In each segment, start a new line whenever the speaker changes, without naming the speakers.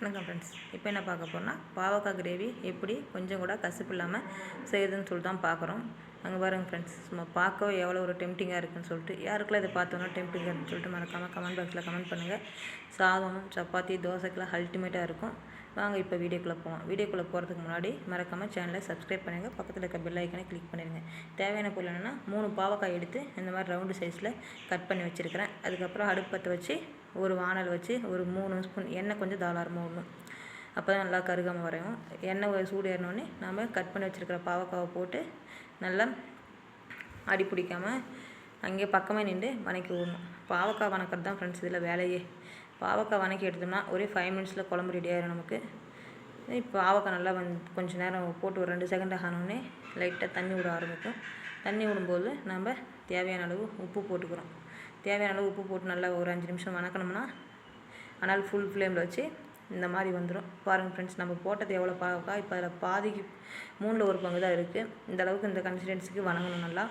வணக்கம் ஃப்ரெண்ட்ஸ் இப்போ என்ன பார்க்க போகிறோம்னா பாவக்காய் கிரேவி எப்படி கொஞ்சம் கூட கசப்பு இல்லாமல் செய்யுதுன்னு சொல்லிட்டு தான் பார்க்குறோம். அங்கே பாருங்க ஃப்ரெண்ட்ஸ் சும்மா பார்க்கவே எவ்வளோ ஒரு டெம்டிங்காக இருக்குன்னு சொல்லிட்டு யாருக்கெல்லாம் இதை பார்த்தோன்னா டெம்டிங்காக இருக்குன்னு சொல்லிட்டு மறக்காமல் கமெண்ட் பாக்ஸில் கமெண்ட் பண்ணுங்கள் சாதம் சப்பாத்தி தோசைக்கெல்லாம் அல்டிமேட்டாக இருக்கும். வாங்க இப்போ வீடியோக்குள்ளே போவோம் வீடியோக்குள்ளே போகிறதுக்கு முன்னாடி மறக்காமல் சேனலை சப்ஸ்கிரைப் பண்ணுங்கள் பக்கத்தில் இருக்க பெல் ஐக்கனை கிளிக் பண்ணிடுங்க. தேவையான பொருள் என்னென்னா மூணு பாவக்காய் எடுத்து இந்த மாதிரி ரவுண்டு சைஸில் கட் பண்ணி வச்சுருக்கிறேன். அதுக்கப்புறம் அடுப்பத்தை வச்சு ஒரு வானல் வச்சு ஒரு மூணு ஸ்பூன் எண்ணெய் கொஞ்சம் தாராளமாக விடணும். அப்போ தான் நல்லா கருகாமல் வரையும். எண்ணெய் ஒரு சூடு ஏறினோடனே நம்ம கட் பண்ணி வச்சுருக்கிற பாவக்காவை போட்டு நல்லா அடி பிடிக்காமல் அங்கேயே பக்கமே நின்று வணக்கி விடணும். பாவக்காய் வணக்கிறது தான் ஃப்ரெண்ட்ஸ் இதில் வேலையே. பாவக்காய் வணக்கி எடுத்தோம்னா ஒரே ஃபைவ் மினிட்ஸில் குழம்பு ரெடி ஆயிடும் நமக்கு. இப்போ பாவக்காய் நல்லா வந்து கொஞ்ச நேரம் போட்டு ஒரு ரெண்டு செகண்ட் ஆனோடனே லைட்டாக தண்ணி விட ஆரம்பிக்கும் தண்ணி விடும்போது நம்ம தேவையான அளவு உப்பு போட்டுக்கிறோம். தேவையான அளவு உப்பு போட்டு நல்லா ஒரு அஞ்சு நிமிஷம் வணக்கணும்னா ஆனால் ஃபுல் ஃப்ளேமில் வச்சு இந்த மாதிரி வந்துடும் பாருங்கள் ஃப்ரெண்ட்ஸ் நம்ம போட்டது எவ்வளோ பாவக்காய் இப்போ அதில் பாதிக்கு மூணில் ஒரு பங்கு தான் இருக்குது இந்த அளவுக்கு இந்த கன்சிஸ்டன்சிக்கு வணங்கணும் நல்லா.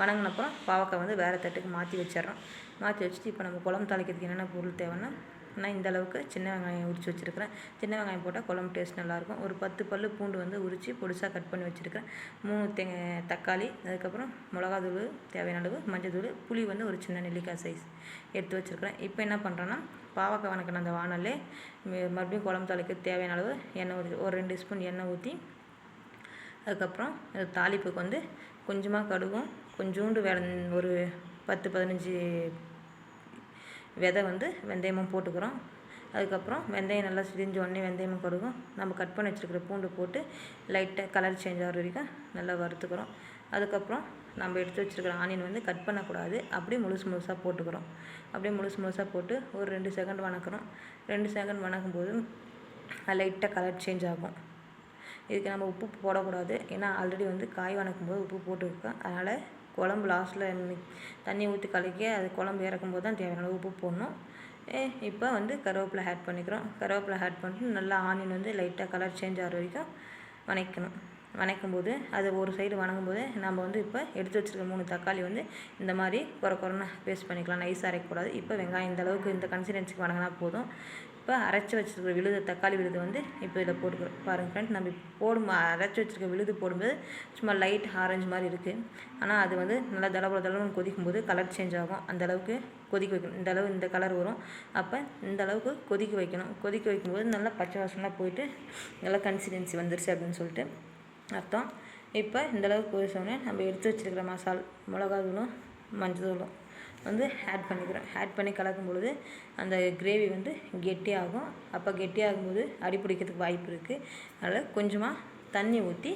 வணங்கினப்புறம் பாவக்காய் வந்து வேறு தட்டுக்கு மாற்றி வச்சிடுறோம். மாற்றி வச்சுட்டு இப்போ நம்ம குழம்பு தாளிக்கிறதுக்கு என்னென்ன பொருள் தேவைன்னா நான் இந்த அளவுக்கு சின்ன வெங்காயம் உரித்து வச்சுருக்கிறேன். சின்ன வெங்காயம் போட்டால் குழம்பு டேஸ்ட் நல்லாயிருக்கும். ஒரு பத்து பல் பூண்டு வந்து உரித்து பொடிசாக கட் பண்ணி வச்சுருக்கிறேன். மூணு தே தக்காளி அதுக்கப்புறம் மிளகாத்தூள் தேவையான அளவு மஞ்சத்தூள் புளி வந்து ஒரு சின்ன நெல்லிக்காய் சைஸ் எடுத்து வச்சுருக்கிறேன். இப்போ என்ன பண்ணுறேன்னா பாவக்காய் வணக்கின அந்த வானலே மறுபடியும் குழம்பு தாளிக்க தேவையான அளவு எண்ணெய் ஊற்றி ஒரு ரெண்டு ஸ்பூன் எண்ணெய் ஊற்றி அதுக்கப்புறம் தாளிப்புக்கு வந்து கொஞ்சமாக கடுகும் கொஞ்சோண்டு வெ ஒரு பத்து பதினஞ்சு விதை வந்து வெந்தயமும் போட்டுக்கிறோம். அதுக்கப்புறம் வெந்தயம் நல்லா சிரிஞ்ச உடனே வெந்தயமும் கடுகும். நம்ம கட் பண்ணி வச்சுருக்கிற பூண்டு போட்டு லைட்டாக கலர் சேஞ்ச் ஆகிற வரைக்கும் நல்லா வறுத்துக்கிறோம். அதுக்கப்புறம் நம்ம எடுத்து வச்சுருக்கிற ஆனியன் வந்து கட் பண்ணக்கூடாது. அப்படியே முழுசு முழுசாக போட்டுக்கிறோம். அப்படியே முழுசு முழுசாக போட்டு ஒரு ரெண்டு செகண்ட் வணக்கிறோம். ரெண்டு செகண்ட் வணக்கும் போது லைட்டாக கலர் சேஞ்ச் ஆகும். இதுக்கு நம்ம உப்பு போடக்கூடாது. ஏன்னா ஆல்ரெடி வந்து காய் வணக்கும் போது உப்பு போட்டுருக்கோம். அதனால் குழம்பு லாஸ்ட்டில் தண்ணி ஊற்றி கலக்கி அது குழம்பு இறக்கும்போது தான் தேவையான அளவு உப்பு போடணும். இப்போ வந்து கருவேப்பிலை ஆட் பண்ணிக்கிறோம். கருவேப்பிலை ஆட் பண்ணிட்டு நல்லா ஆனியன் வந்து லைட்டாக கலர் சேஞ்ச் ஆகிற வரைக்கும் வணக்கணும். வணக்கும் போது அது ஒரு சைடு வணங்கும்போது நம்ம வந்து இப்போ எடுத்து வச்சுருக்க மூணு தக்காளி வந்து இந்த மாதிரி குறை குறைன்னு பேஸ்ட் பண்ணிக்கலாம். நைஸாக அரைக்கக்கூடாது. இப்போ வெங்காயம் இந்த அளவுக்கு இந்த கன்சிஸ்டன்சிக்கு வணங்கினா போதும். இப்போ அரைச்சி வச்சுருக்க விழுது தக்காளி விழுது வந்து இப்போ இதில் போட்டுக்கிறோம். பாருங்கள் ஃப்ரெண்ட் நம்ம போடும் அரைச்சி வச்சுருக்க விழுது போடும்போது சும்மா லைட் ஆரஞ்சு மாதிரி இருக்குது ஆனால் அது வந்து நல்லா தளபுல தளவுன்னு கொதிக்கும் போது கலர் சேஞ்ச் ஆகும். அந்த அளவுக்கு கொதிக்க வைக்கணும். இந்த அளவு இந்த கலர் வரும். அப்போ இந்த அளவுக்கு கொதிக்க வைக்கணும். கொதிக்க வைக்கும்போது நல்லா பச்சை வாசனாக போயிட்டு நல்லா கன்சிஸ்டன்சி வந்துருச்சு அப்படின்னு சொல்லிட்டு அர்த்தம். இப்போ இந்தளவுக்கு கொதிச்சோடனே நம்ம எடுத்து வச்சுருக்கிற மசால் மிளகா தூளும் வந்து ஆட் பண்ணிக்கிறோம். ஆட் பண்ணி கலக்கும் பொழுது அந்த கிரேவி வந்து கெட்டியாகும். அப்போ கெட்டியாகும் போது அடி பிடிக்கிறதுக்கு வாய்ப்பு இருக்குது அதனால் கொஞ்சமாக தண்ணி ஊற்றி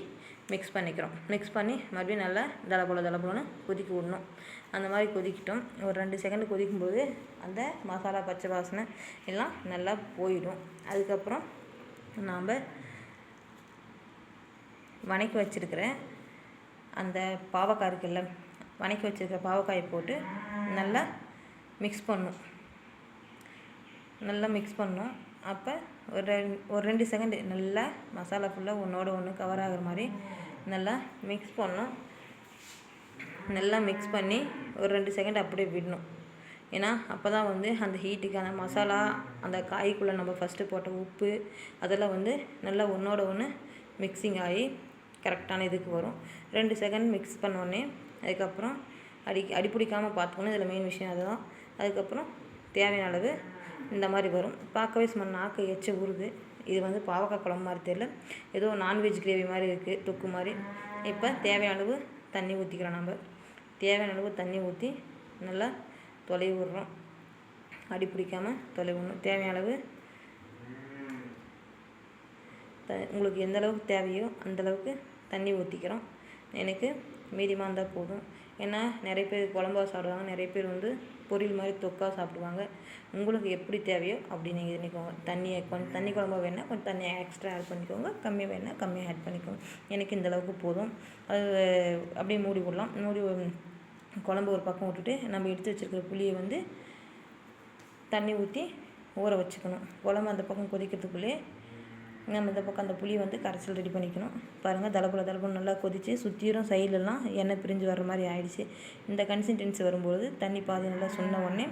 மிக்ஸ் பண்ணிக்கிறோம். மிக்ஸ் பண்ணி மறுபடியும் நல்லா தலபோல தலபோலன்னு கொதிக்க விடணும். அந்த மாதிரி கொதிக்கிட்டோம். ஒரு ரெண்டு செகண்ட் கொதிக்கும்போது அந்த மசாலா பச்சை வாசனை எல்லாம் நல்லா போயிடும். அதுக்கப்புறம் நாம் வணக்கி வச்சுருக்கிற அந்த பாவக்காய் இருக்குல்ல வணக்கி வச்சுருக்க பாவக்காயை போட்டு நல்லா மிக்ஸ் பண்ணும். நல்லா மிக்ஸ் பண்ணும். அப்போ ஒரு ஒரு ரெண்டு செகண்டு நல்லா மசாலா ஃபுல்லாக ஒன்றோட ஒன்று கவர் ஆகிற மாதிரி நல்லா மிக்ஸ் பண்ணும். நல்லா மிக்ஸ் பண்ணி ஒரு ரெண்டு செகண்ட் அப்படியே விடணும். ஏன்னா அப்போ தான் வந்து அந்த ஹீட்டுக்கு அந்த மசாலா அந்த காய்க்குள்ளே நம்ம ஃபஸ்ட்டு போட்ட உப்பு அதெல்லாம் வந்து நல்லா ஒன்றோட ஒன்று மிக்சிங் ஆகி கரெக்டான இதுக்கு வரும். ரெண்டு செகண்ட் மிக்ஸ் பண்ணோடனே அதுக்கப்புறம் அடி அடி பிடிக்காமல் பார்த்துக்கணும். இதில் மெயின் விஷயம் அதுதான். அதுக்கப்புறம் தேவையான அளவு இந்த மாதிரி வரும். பார்க்கவே சும்மா நாக்கு எச்சு ஊறுது. இது வந்து பாவக்காய் குழம்பு மாதிரி தெரியல. ஏதோ நான்வெஜ் கிரேவி மாதிரி இருக்குது தொக்கு மாதிரி. இப்போ தேவையான அளவு தண்ணி ஊற்றிக்கிறோம் நம்ம தேவையான அளவு தண்ணி ஊற்றி நல்லா தொலை விட்றோம். அடி பிடிக்காமல் தொலை விடணும். தேவையான அளவு த உங்களுக்கு எந்த அளவுக்கு தேவையோ அந்தளவுக்கு தண்ணி ஊற்றிக்கிறோம் எனக்கு மீடியமாக இருந்தால் போதும். ஏன்னா நிறைய பேர் குழம்பா சாப்பிடுவாங்க. நிறைய பேர் வந்து பொரியல் மாதிரி தொக்கா சாப்பிடுவாங்க. உங்களுக்கு எப்படி தேவையோ அப்படி நீங்கள் பண்ணிக்கோங்க. தண்ணியை கொஞ்சம் தண்ணி குழம்பா வேணால் கொஞ்சம் தண்ணியை எக்ஸ்ட்ரா ஆட் பண்ணிக்கோங்க. கம்மியாக வேணால் கம்மியாக ஆட் பண்ணிக்கோங்க. எனக்கு இந்த அளவுக்கு போதும். அது அப்படியே மூடி விடலாம் மூடி குழம்பு ஒரு பக்கம் விட்டுட்டு நம்ம எடுத்து வச்சுருக்கிற புளியை வந்து தண்ணி ஊற்றி ஊற வச்சுக்கணும். குழம்பு அந்த பக்கம் கொதிக்கிறதுக்குள்ளே நம்ம இந்த பக்கம் அந்த புளியை வந்து கரைசல் ரெடி பண்ணிக்கணும். பாருங்கள் தலப்புல தலப்புல நல்லா கொதித்து சுற்றிரும் சைட்லலாம் எண்ணெய் பிரிஞ்சு வர்ற மாதிரி ஆயிடுச்சு. இந்த கன்சிஸ்டன்சி வரும்பொழுது தண்ணி பாதி நல்லா சொன்ன உடனே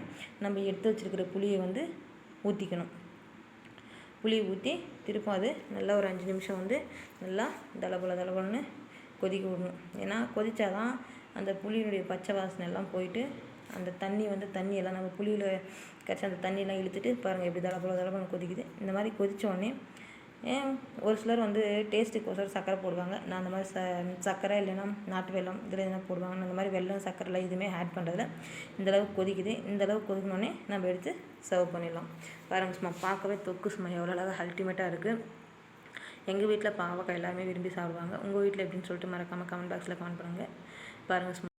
நம்ம எடுத்து வச்சுருக்கிற புளியை வந்து ஊற்றிக்கணும் புளி ஊற்றி திருப்ப அது நல்லா ஒரு அஞ்சு நிமிஷம் வந்து நல்லா தளபல தளபலன்னு கொதிக்க விடணும். ஏன்னா கொதிச்சாதான் அந்த புளியினுடைய பச்சை வாசனை எல்லாம் போயிட்டு அந்த தண்ணி வந்து தண்ணி எல்லாம் நம்ம புளியில் கரைச்சி அந்த தண்ணியெல்லாம் இழுத்துட்டு பாருங்கள் எப்படி தளபல தளபலன்னு கொதிக்குது. இந்த மாதிரி கொதித்த உடனே ஒரு சிலர் வந்து டேஸ்ட்டுக்கோசரம் சர்க்கரை போடுவாங்க. நான் அந்த மாதிரி ச சர்க்கரை இல்லைன்னா நாட்டு வெல்லம் இதில் எதனா போடுவாங்க. நான் அந்த மாதிரி வெல்லம் சர்க்கரைலாம் எதுவுமே ஆட் பண்ணுறதில்ல இந்தளவுக்கு கொதிக்குது. இந்தளவுக்கு கொதிக்கணுன்னே நம்ம எடுத்து சர்வ் பண்ணிடலாம். பாருங்கள் சும்மா பார்க்கவே தொக்கு சும்மா. எவ்வளோ அழகாக அல்டிமேட்டாக இருக்குது எங்கள் வீட்டில் பாவக்காய் எல்லாருமே விரும்பி சாப்பிடுவாங்க. உங்கள் வீட்டில் எப்படின்னு சொல்லிட்டு மறக்காமல் கமெண்ட் பாக்ஸில் கமெண்ட் பண்ணுங்கள் பாருங்கள் சும்மா